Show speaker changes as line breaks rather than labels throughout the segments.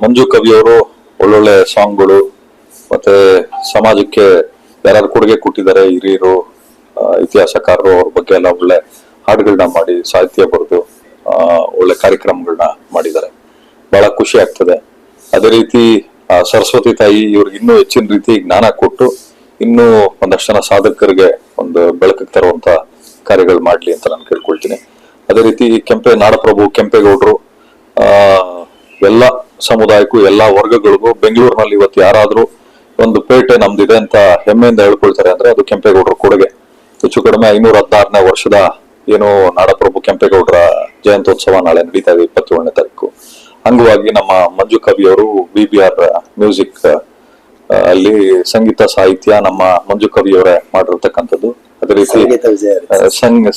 ಮಂಜು ಕವಿಯವರು ಒಳ್ಳೊಳ್ಳೆ ಸಾಂಗ್ಗಳು, ಮತ್ತೆ ಸಮಾಜಕ್ಕೆ ಯಾರು ಕೊಡುಗೆ ಕೊಟ್ಟಿದ್ದಾರೆ ಹಿರಿಯರು ಇತಿಹಾಸಕಾರರು ಅವ್ರ ಬಗ್ಗೆ ಎಲ್ಲ ಒಳ್ಳೆ ಹಾಡುಗಳನ್ನ ಮಾಡಿ, ಸಾಹಿತ್ಯ ಬರೆದು ಒಳ್ಳೆ ಕಾರ್ಯಕ್ರಮಗಳನ್ನ ಮಾಡಿದ್ದಾರೆ. ಬಹಳ ಖುಷಿ ಆಗ್ತದೆ. ಅದೇ ರೀತಿ ಸರಸ್ವತಿ ತಾಯಿ ಇವ್ರಿಗೆ ಇನ್ನೂ ಹೆಚ್ಚಿನ ರೀತಿ ಜ್ಞಾನ ಕೊಟ್ಟು, ಇನ್ನೂ ಒಂದಷ್ಟು ಜನ ಸಾಧಕರಿಗೆ ಒಂದು ಬೆಳಕಿಗೆ ತರುವಂತ ಕಾರ್ಯಗಳು ಮಾಡ್ಲಿ ಅಂತ ನಾನು ಕೇಳ್ಕೊಳ್ತೀನಿ. ಅದೇ ರೀತಿ ಕೆಂಪೆ ನಾಡಪ್ರಭು ಕೆಂಪೇಗೌಡರು, ಆ ಎಲ್ಲ ಸಮುದಾಯಕ್ಕೂ ಎಲ್ಲ ವರ್ಗಗಳಿಗೂ ಬೆಂಗಳೂರಿನಲ್ಲಿ ಇವತ್ತು ಯಾರಾದರೂ ಒಂದು ಪೇಟೆ ನಮ್ದಿದೆ ಅಂತ ಹೆಮ್ಮೆಯಿಂದ ಹೇಳ್ಕೊಳ್ತಾರೆ ಅಂದ್ರೆ ಅದು ಕೆಂಪೇಗೌಡರ ಕೊಡುಗೆ. ಹೆಚ್ಚು ಕಡಿಮೆ ಐನೂರ ಹದಿನಾರನೇ ವರ್ಷದ ಏನು ನಾಡಪ್ರಭು ಕೆಂಪೇಗೌಡರ ಜಯಂತ್ಯೋತ್ಸವ ನಾಳೆ ನಡೀತಾ ಇದೆ ಇಪ್ಪತ್ತೇಳನೇ ತಾರೀಕು. ಅಂಗವಾಗಿ ನಮ್ಮ ಮಂಜು ಕವಿಯವರು ಬಿ ಬಿ ಆರ್ ಮ್ಯೂಸಿಕ್ ಅಲ್ಲಿ ಸಂಗೀತ ಸಾಹಿತ್ಯ ನಮ್ಮ ಮಂಜು ಕವಿಯವರೇ ಮಾಡಿರ್ತಕ್ಕಂಥದ್ದು. ಅದೇ ರೀತಿ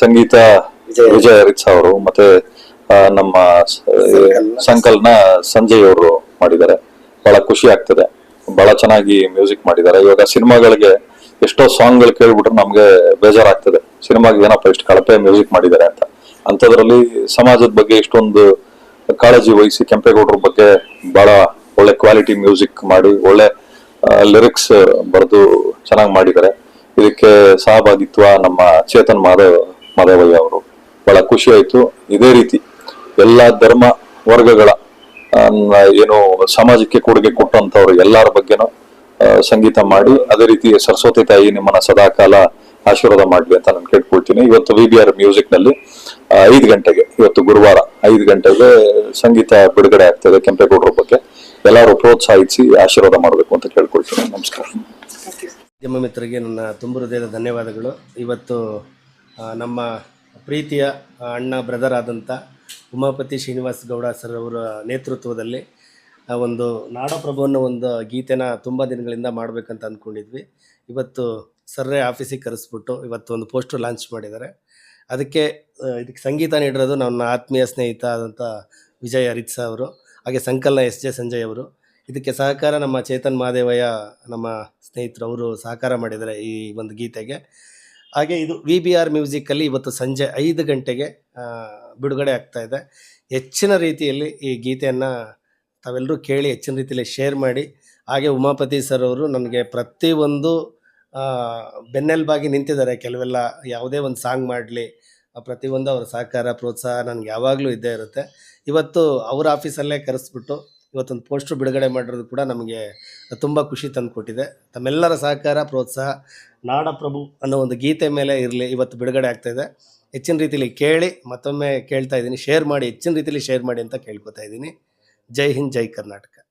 ಸಂಗೀತ ವಿಜಯ
ರಿತ್ಸ ಅವರು ಮತ್ತೆ ನಮ್ಮ ಸಂಕಲ್ನ ಸಂಜಯ್ ಅವರು ಮಾಡಿದ್ದಾರೆ. ಬಹಳ ಖುಷಿ ಆಗ್ತದೆ. ಬಹಳ ಚೆನ್ನಾಗಿ ಮ್ಯೂಸಿಕ್ ಮಾಡಿದ್ದಾರೆ. ಇವಾಗ ಸಿನಿಮಾಗಳಿಗೆ ಎಷ್ಟೋ ಸಾಂಗ್ಗಳು ಕೇಳ್ಬಿಟ್ರೆ ನಮ್ಗೆ ಬೇಜಾರಾಗ್ತದೆ. ಸಿನಿಮಾಗೆ ಏನಪ್ಪ ಇಷ್ಟು ಕಳಪೆ ಮ್ಯೂಸಿಕ್ ಮಾಡಿದ್ದಾರೆ ಅಂತ. ಅಂತದ್ರಲ್ಲಿ ಸಮಾಜದ ಬಗ್ಗೆ ಇಷ್ಟೊಂದು ಕಾಳಜಿ ವಹಿಸಿ ಕೆಂಪೇಗೌಡರ ಬಗ್ಗೆ ಬಹಳ ಒಳ್ಳೆ ಕ್ವಾಲಿಟಿ ಮ್ಯೂಸಿಕ್ ಮಾಡಿ ಒಳ್ಳೆ ಲಿರಿಕ್ಸ್ ಬರೆದು ಚೆನ್ನಾಗಿ ಮಾಡಿದ್ದಾರೆ. ಇದಕ್ಕೆ ಸಹಭಾಗಿತ್ವ ನಮ್ಮ ಚೇತನ್ ಮಾಧವ್ ಮಾಧವಯ್ಯ ಅವರು. ಬಹಳ ಖುಷಿ ಆಯ್ತು. ಇದೇ ರೀತಿ. ಎಲ್ಲಾ ಧರ್ಮ ವರ್ಗಗಳ ಏನು ಸಮಾಜಕ್ಕೆ ಕೊಡುಗೆ ಕೊಟ್ಟಂತವ್ರು ಎಲ್ಲರ ಬಗ್ಗೆನೂ ಸಂಗೀತ ಮಾಡಿ, ಅದೇ ರೀತಿ ಸರಸ್ವತಿ ತಾಯಿ ನಿಮ್ಮನ್ನ ಸದಾಕಾಲ ಆಶೀರ್ವಾದ ಮಾಡ್ಲಿ ಅಂತ ನಾನು ಕೇಳ್ಕೊಳ್ತೀನಿ. ಇವತ್ತು ವಿ ಬಿ ಆರ್ ಮ್ಯೂಸಿಕ್ನಲ್ಲಿ ಐದು ಗಂಟೆಗೆ, ಇವತ್ತು ಗುರುವಾರ ಐದು ಗಂಟೆಗೆ ಸಂಗೀತ ಬಿಡುಗಡೆ ಆಗ್ತದೆ ಕೆಂಪೇಗೌಡರ ಬಗ್ಗೆ. ಎಲ್ಲರೂ ಪ್ರೋತ್ಸಾಹಿಸಿ, ಆಶೀರ್ವಾದ ಮಾಡಬೇಕು ಅಂತ ಕೇಳ್ಕೊಳ್ತೀನಿ. ನಮಸ್ಕಾರ.
ಮಾಧ್ಯಮ ಮಿತ್ರರಿಗೆ ನನ್ನ ತುಂಬ ಹೃದಯದ ಧನ್ಯವಾದಗಳು. ಇವತ್ತು ನಮ್ಮ ಪ್ರೀತಿಯ ಅಣ್ಣ ಬ್ರದರ್ ಆದಂಥ ಉಮಾಪತಿ ಶ್ರೀನಿವಾಸ್ ಗೌಡ ಸರ್ ಅವರ ನೇತೃತ್ವದಲ್ಲಿ ಒಂದು ನಾಡಪ್ರಭು ಅನ್ನೋ ಒಂದು ಗೀತೆನ ತುಂಬ ದಿನಗಳಿಂದ ಮಾಡಬೇಕಂತ ಅಂದ್ಕೊಂಡಿದ್ವಿ ಇವತ್ತು ಸರ್ರೇ ಆಫೀಸಿಗೆ ಕರೆಸ್ಬಿಟ್ಟು ಇವತ್ತು ಒಂದು ಪೋಸ್ಟರ್ ಲಾಂಚ್ ಮಾಡಿದ್ದಾರೆ. ಅದಕ್ಕೆ ಇದಕ್ಕೆ ಸಂಗೀತ ನೀಡಿರೋದು ನನ್ನ ಆತ್ಮೀಯ ಸ್ನೇಹಿತ ಆದಂಥ ವಿಜಯ್ ರಿತ್ಸ ಅವರು, ಹಾಗೆ ಸಂಕಲ್ನ ಎಸ್ ಜೆ ಸಂಜಯ್ ಅವರು. ಇದಕ್ಕೆ ಸಹಕಾರ ನಮ್ಮ ಚೇತನ್ ಮಹಾದೇವಯ್ಯ ನಮ್ಮ ಸ್ನೇಹಿತರು, ಅವರು ಸಹಕಾರ ಮಾಡಿದ್ದಾರೆ ಈ ಒಂದು ಗೀತೆಗೆ. ಹಾಗೆ ಇದು ವಿ ಬಿ ಆರ್ ಮ್ಯೂಸಿಕಲ್ಲಿ ಇವತ್ತು ಸಂಜೆ ಐದು ಗಂಟೆಗೆ ಬಿಡುಗಡೆ ಆಗ್ತಾ ಇದೆ. ಹೆಚ್ಚಿನ ರೀತಿಯಲ್ಲಿ ಈ ಗೀತೆಯನ್ನು ತಾವೆಲ್ಲರೂ ಕೇಳಿ ಹೆಚ್ಚಿನ ರೀತಿಯಲ್ಲಿ ಶೇರ್ ಮಾಡಿ. ಹಾಗೆ ಉಮಾಪತಿ ಸರ್ ಅವರು ನನಗೆ ಪ್ರತಿಯೊಂದು ಬೆನ್ನೆಲ್ಬಾಗಿ ನಿಂತಿದ್ದಾರೆ. ಕೆಲವೆಲ್ಲ ಯಾವುದೇ ಒಂದು ಸಾಂಗ್ ಮಾಡಲಿ, ಪ್ರತಿಯೊಂದು ಅವರ ಸಹಕಾರ, ಪ್ರೋತ್ಸಾಹ ನನಗೆ ಯಾವಾಗಲೂ ಇದ್ದೇ ಇರುತ್ತೆ. ಇವತ್ತು ಅವ್ರ ಆಫೀಸಲ್ಲೇ ಕರೆಸ್ಬಿಟ್ಟು ಇವತ್ತೊಂದು ಪೋಸ್ಟ್ರು ಬಿಡುಗಡೆ ಮಾಡಿರೋದು ಕೂಡ ನಮಗೆ ತುಂಬ ಖುಷಿ ತಂದುಕೊಟ್ಟಿದೆ. ತಮ್ಮೆಲ್ಲರ ಸಹಕಾರ, ಪ್ರೋತ್ಸಾಹ ನಾಡಪ್ರಭು ಅನ್ನೋ ಒಂದು ಗೀತೆ ಮೇಲೆ ಇರಲಿ, ಇವತ್ತು ಬಿಡುಗಡೆ ಆಗ್ತಾಯಿದೆ ಹೆಚ್ಚಿನ ರೀತಿಯಲ್ಲಿ ಕೇಳಿ ಮತ್ತೊಮ್ಮೆ ಕೇಳ್ತಾ ಇದ್ದೀನಿ. ಶೇರ್ ಮಾಡಿ, ಹೆಚ್ಚಿನ ರೀತಿಯಲ್ಲಿ ಶೇರ್ ಮಾಡಿ ಅಂತ ಕೇಳ್ಕೊತಾ ಇದ್ದೀನಿ. ಜೈ ಹಿಂದ್, ಜೈ ಕರ್ನಾಟಕ.